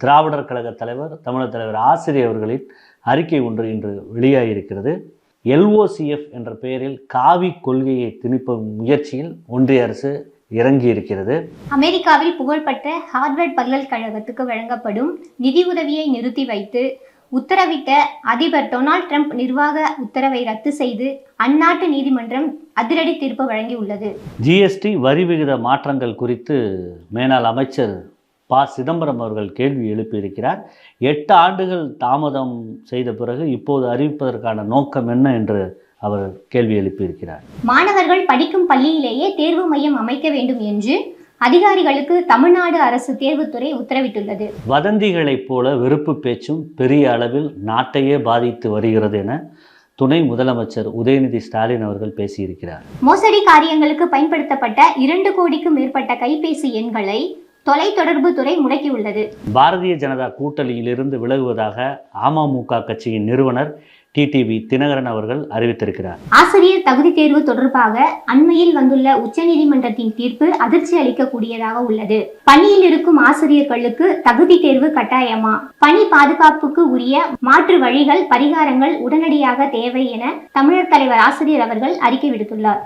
திராவிடர் கழக தலைவர் தமிழர் தலைவர் ஆசிரியர் அவர்களின் அறிக்கை ஒன்று இன்று வெளியாகியிருக்கிறது எல்ஓசிஎஃப் என்ற பெயரில் காவி கொள்கையை திணிப்பும் முயற்சியில் ஒன்றிய அரசு இறங்கி இருக்கிறது அமெரிக்காவில் புகழ்பெற்ற ஹார்வர்ட் பல்கலைக்கழகத்துக்கு வழங்கப்படும் நிதியுதவியை நிறுத்தி வைத்து உத்தரவிட்ட அதிபர் டொனால்ட் ட்ரம்ப் நிர்வாக உத்தரவை ரத்து செய்து அந்நாட்டு நீதிமன்றம் அதிரடி தீர்ப்பு வழங்கியுள்ளது. ஜிஎஸ்டி வரி விகித மாற்றங்கள் குறித்து மேனாள் அமைச்சர் ப. சிதம்பரம் அவர்கள் கேள்வி எழுப்பியிருக்கிறார். எட்டு ஆண்டுகள் தாமதம் செய்த பிறகு இப்போது அறிவிப்பதற்கான நோக்கம் என்ன என்று அவர் கேள்வி எழுப்பியிருக்கிறார். மாணவர்கள் படிக்கும் பள்ளியிலேயே தேர்வு மையம் அமைக்க வேண்டும் என்று அதிகாரிகளுக்கு தமிழ்நாடு அரசு தேர்வுத்துறை உத்தரவிட்டுள்ளது. வதந்திகளைப் போல வெறுப்பு பேச்சும் பெரிய அளவில் நாட்டையே பாதித்து வருகிறது என துணை முதலமைச்சர் உதயநிதி ஸ்டாலின் அவர்கள் பேசியிருக்கிறார். மோசடி காரியங்களுக்கு பயன்படுத்தப்பட்ட இரண்டு கோடிக்கும் மேற்பட்ட கைபேசி எண்களை தொலைத்தொடர்பு துறை முடக்கியுள்ளது. பாரதிய ஜனதா கூட்டணியிலிருந்து விலகுவதாக அமமுக கட்சியின் நிறுவனர் டிடிவி தினகரன் அவர்கள் அறிவித்திருக்கிறார். ஆசிரியர் தகுதி தேர்வு தொடர்பாக அண்மையில் வந்துள்ள உச்சநீதிமன்றத்தின் தீர்ப்பு அதிர்ச்சி அளிக்கக்கூடியதாக உள்ளது. பணியில் இருக்கும் ஆசிரியர்களுக்கு தகுதி தேர்வு கட்டாயமா? பணி பாதுகாப்புக்கு உரிய மாற்று வழிகள் பரிகாரங்கள் உடனடியாக தேவை என தமிழர் தலைவர் ஆசிரியர் அவர்கள் அறிக்கை விடுத்துள்ளார்.